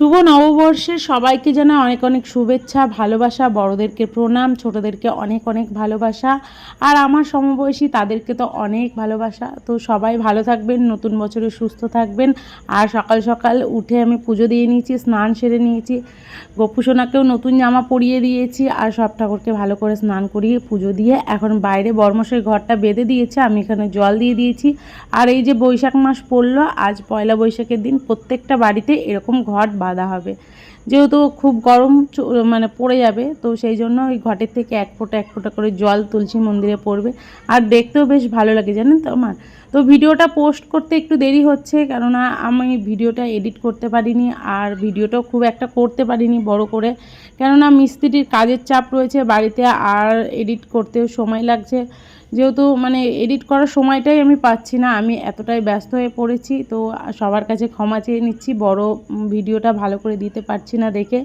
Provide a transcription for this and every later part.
শুভ নববর্ষে সবাইকে জানা অনেক অনেক শুভেচ্ছা, ভালোবাসা, বড়দেরকে প্রণাম, ছোটদেরকে অনেক অনেক ভালোবাসা। আর আমার সমবয়সী তাদেরকে তো অনেক ভালোবাসা। তো সবাই ভালো থাকবেন, নতুন বছরে সুস্থ থাকবেন। আর সকাল সকাল উঠে আমি পুজো দিয়ে নিয়েছি, স্নান সেরে নিয়েছি। গোপুসোনাকেও নতুন জামা পরিয়ে দিয়েছি আর সব ঠাকুরকে ভালো করে স্নান করিয়ে পুজো দিয়ে এখন বাইরে বর্মশের ঘরটা বেঁধে দিয়েছে, আমি এখানে জল দিয়ে দিয়েছি। আর এই যে বৈশাখ মাস পড়ল, আজ পয়লা বৈশাখের দিন প্রত্যেকটা বাড়িতে এরকম ঘট বাঁধা হবে। যেহেতু খুব গরম মানে পড়ে যাবে, তো সেই জন্য ওই ঘটের থেকে এক ফোঁটা এক ফোঁটা করে জল তুলসী মন্দিরে পড়বে। আর দেখতেও বেশ ভালো লাগে, জানেন তো আমার? তো ভিডিওটা পোস্ট করতে একটু দেরি হচ্ছে, কেননা আমি ভিডিওটা এডিট করতে পারিনি, আর ভিডিওটাও খুব একটা করতে পারিনি বড় করে। কেননা মিস্ত্রির কাজের চাপ রয়েছে বাড়িতে, আর এডিট করতেও সময় লাগছে। যেহেতু মানে এডিট করার সময়টাই আমি পাচ্ছি না, আমি এতটাই ব্যস্ত হয়ে পড়েছি, তো সবার কাছে ক্ষমা চেয়ে নিচ্ছি, বড় ভিডিওটা ভালো করে দিতে পারছি না দেখে।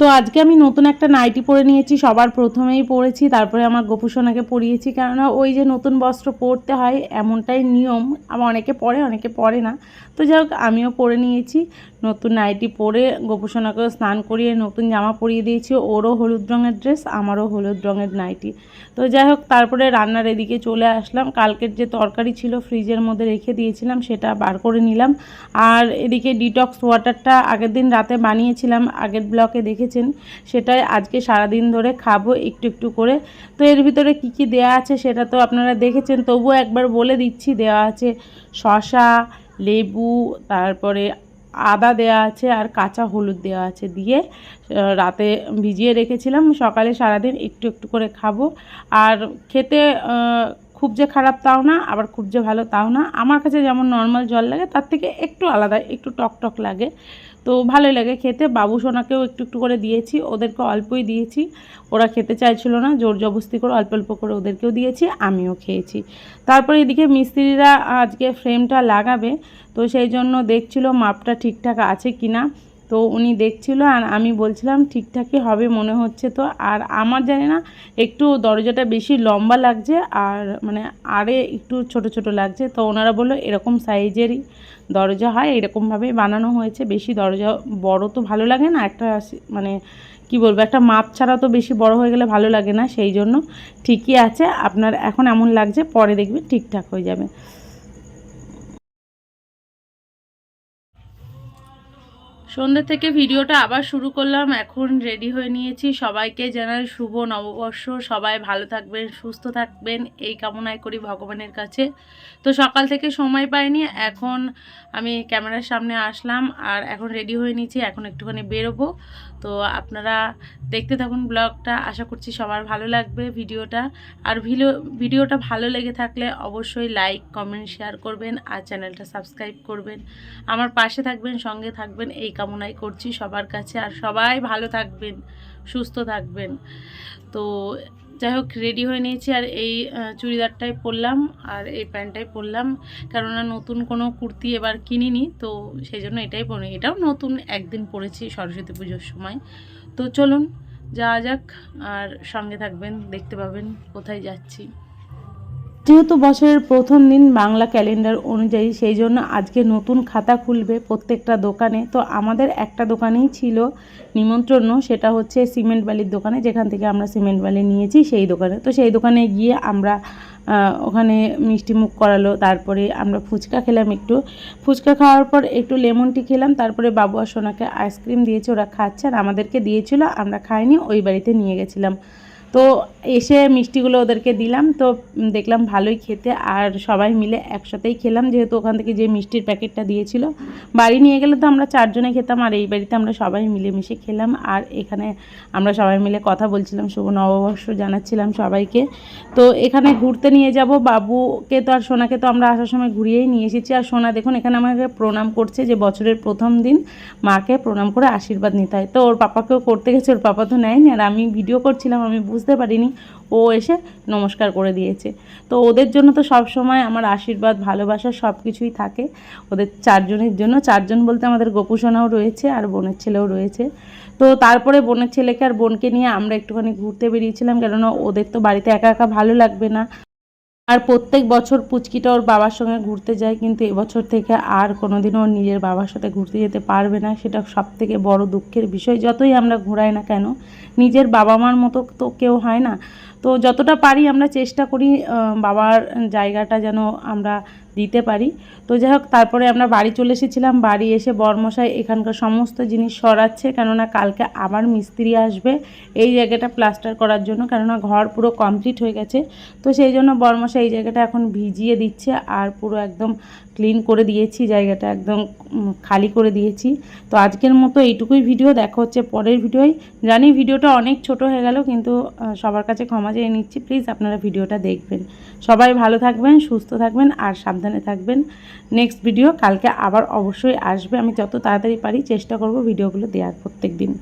তো আজকে আমি নতুন একটা নাইটি পরে নিয়েছি, সবার প্রথমেই পরেছি, তারপরে আমার গোপুসোনাকে পরিয়েছি, কেননা ওই যে নতুন বস্ত্র পরতে হয় এমনটাই নিয়ম, আবার অনেকে পরে অনেকে পরে না। তো যাই হোক, আমিও পরে নিয়েছি, নতুন নাইটি পরে গোপুসোনাকেও স্নান করিয়ে নতুন জামা পরিয়ে দিয়েছি, ওরও হলুদ রঙের ড্রেস, আমারও হলুদ রঙের নাইটি। তো যাই হোক, তারপরে রান্নার এদিকে চলে আসলাম, কালকের যে তরকারি ছিল ফ্রিজের মধ্যে রেখে দিয়েছিলাম, সেটা বার করে নিলাম। আর এদিকে ডিটক্স ওয়াটারটা আগের দিন রাতে বানিয়েছিলাম, আগের ব্লকে দেখেছেন সেটাই আজকে সারাদিন ধরে খাব একটু একটু করে। তো এর ভিতরে কি কি দেয়া আছে সেটা তো আপনারা দেখেছেন তবুও একবার বলে দিচ্ছি দেওয়া আছে শশা লেবু, তারপরে আদা দেওয়া আছে আর কাঁচা হলুদ দেওয়া আছে দিয়ে রাতে ভিজিয়ে রেখেছিলাম, সকালে সারাদিন একটু একটু করে খাব। আর খেতে খুব যে খারাপ তাও না, আবার খুব যে ভালো তাও না। আমার কাছে যেমন নর্মাল জল লাগে, তার থেকে একটু আলাদা, একটু টক টক লাগে। তো ভালোই লাগে খেতে। বাবু সোনাকেও একটু একটু করে দিয়েছি, ওদেরকে অল্পই দিয়েছি। ওরা খেতে চাইছিল না, জোর জবস্তি করে অল্প অল্প করে ওদেরকেও দিয়েছি, আমিও খেয়েছি। তারপরে এদিকে মিস্ত্রিরা আজকে ফ্রেমটা লাগাবে, তো সেই জন্য দেখছিল মাপটা ঠিকঠাক আছে কি না তো উনি দেখছিল আর আমি বলছিলাম ঠিকঠাকই হবে মনে হচ্ছে তো। আর আমার জানি না, একটু দরজাটা বেশি লম্বা লাগছে আর মানে আরে একটু ছোট ছোট লাগছে। তো ওনারা বলল, এরকম সাইজেরই দরজা হয়, এরকমভাবেই বানানো হয়েছে। বেশি দরজা বড় তো ভালো লাগে না, একটা মানে কি বলব, একটা মাপ ছাড়া তো বেশি বড় হয়ে গেলে ভালো লাগে না। সেই জন্য ঠিকই আছে, আপনার এখন এমন লাগছে, পরে দেখবেন ঠিকঠাক হয়ে যাবে। সন্ধ্যে থেকে ভিডিওটা আবার শুরু করলাম। এখন রেডি হয়ে নিয়েছি। সবাইকে জানাই শুভ নববর্ষ। সবাই ভালো থাকবেন, সুস্থ থাকবেন। এই কামনায় করি ভগবানের কাছে। তো সকাল থেকে সময় পাইনি। এখন আমি ক্যামেরার সামনে আসলাম আর এখন রেডি হয়ে নিয়েছি। এখন একটুখানি বেরোবো। তো আপনারা দেখতে থাকুন ব্লগটা। আশা করছি সবার ভালো লাগবে ভিডিওটা। আর ভিডিও ভিডিওটা ভালো লেগে থাকলে অবশ্যই লাইক, কমেন্ট, শেয়ার করবেন আর চ্যানেলটা সাবস্ক্রাইব করবেন। আমার পাশে থাকবেন, সঙ্গে থাকবেন, এই কামনাই করছি সবার কাছে। আর সবাই ভালো থাকবেন, সুস্থ থাকবেন। তো যাই হোক রেডি হয়ে নিয়েছি। আর এই চুড়িদারটাই পরলাম আর এই প্যান্টটাই পরলাম। কেননা নতুন কোনো কুর্তি এবার কিনিনি, তো সেই জন্য এটাই পরে এটাও নতুন, একদিন পরেছি সরস্বতী পুজোর সময়। তো চলুন, যাওয়া যাক। আর সঙ্গে থাকবেন, দেখতে পাবেন কোথায় যাচ্ছি। যেহেতু বছরের প্রথম দিন বাংলা ক্যালেন্ডার অনুযায়ী, সেই জন্য আজকে নতুন খাতা খুলবে প্রত্যেকটা দোকানে। তো আমাদের একটা দোকানেই ছিল নিমন্ত্রণ, সেটা হচ্ছে সিমেন্ট বালির দোকানে, যেখান থেকে আমরা সিমেন্ট বালি নিয়েছি সেই দোকানে। তো সেই দোকানে গিয়ে আমরা ওখানে মিষ্টি মুখ করালো, তারপরে আমরা ফুচকা খেলাম একটু। ফুচকা খাওয়ার পর একটু লেমন টি খেলাম, তারপরে বাবু আর সোনাকে আইসক্রিম দিয়েছে, ওরা খাচ্ছে, আর আমাদেরকে দিয়েছিল, আমরা খাইনি, ওই বাড়িতে নিয়ে গেছিলাম। তো এসে মিষ্টিগুলো ওদেরকে দিলাম, তো দেখলাম ভালোই খেতে। আর সবাই মিলে একসাথেই খেলাম, যেহেতু ওখান থেকে যে মিষ্টির প্যাকেটটা দিয়েছিল। বাড়ি নিয়ে গেলে তো আমরা চারজনে খেতাম, আর এই বাড়িতে আমরা সবাই মিলেমিশে খেলাম। আর এখানে আমরা সবাই মিলে কথা বলছিলাম, শুভ নববর্ষ জানাচ্ছিলাম সবাইকে। তো এখানে ঘুরতে নিয়ে যাব। বাবুকে তো আর সোনাকে তো আমরা আসার সময় ঘুরিয়েই নিয়ে এসেছি। আর সোনা দেখুন, এখানে আমাকে প্রণাম করছে যে বছরের প্রথম দিন মাকে প্রণাম করে আশীর্বাদ নিতে হয়। তো ওর পাপাকেও করতে গেছে, ওর পাপা তো নেয়নি। আর আমি ভিডিও করছিলাম, আমি বুঝতে পারিনি। ও এসে নমস্কার করে দিয়েছে। তো ওদের জন্য তো সব সময় আমার আশীর্বাদ, ভালোবাসা সব কিছুই থাকে। ওদের চারজনের জন্য, চারজন বলতে আমাদের গোপুসোনাও রয়েছে আর বোনের ছেলেও রয়েছে। তো তারপরে বোনের ছেলেকে আর বোনকে নিয়ে আমরা একটুখানি ঘুরতে বেরিয়েছিলাম, কেননা ওদের তো বাড়িতে একা একা ভালো লাগবে না। আর প্রত্যেক বছর পুচকিটা ওর বাবার সঙ্গে ঘুরতে যায়, কিন্তু এবছর থেকে আর কোনোদিনও ওর নিজের বাবার সাথে ঘুরতে যেতে পারবে না। সেটা সব থেকে বড় দুঃখের বিষয়। যতই আমরা ঘোরাই না কেন, নিজের বাবা মার মতো তো কেউ হয় না। তো যতটা পারি আমরা চেষ্টা করি বাবার জায়গাটা যেন আমরা দিতে পারি। তো যাই হোক তারপরে আমরা বাড়ি চলে এসেছিলাম। বাড়ি এসে বরমশাই এখানকার সমস্ত জিনিস সরাচ্ছে, কেননা কালকে আবার মিস্ত্রি আসবে এই জায়গাটা প্লাস্টার করার জন্য, কেননা ঘর পুরো কমপ্লিট হয়ে গেছে। তো সেই জন্য বরমশাই এই জায়গাটা এখন ভিজিয়ে দিচ্ছে আর পুরো একদম ক্লিন করে দিয়েছি, জায়গাটা একদম খালি করে দিয়েছি। তো আজকের মতো এইটুকুই ভিডিও, দেখা হচ্ছে পরের ভিডিওয়। জানি ভিডিওটা অনেক ছোট হয়ে গেল, কিন্তু সবার কাছে ক্ষমা চেয়ে নিচ্ছি। প্লিজ আপনারা ভিডিওটা দেখবেন। সবাই ভালো থাকবেন, সুস্থ থাকবেন আর সাবধানে থাকবেন। নেক্সট ভিডিও কালকে আবার অবশ্যই আসবে। আমি যত তাড়াতাড়ি পারি চেষ্টা করব ভিডিওগুলো দেওয়ার প্রত্যেক দিন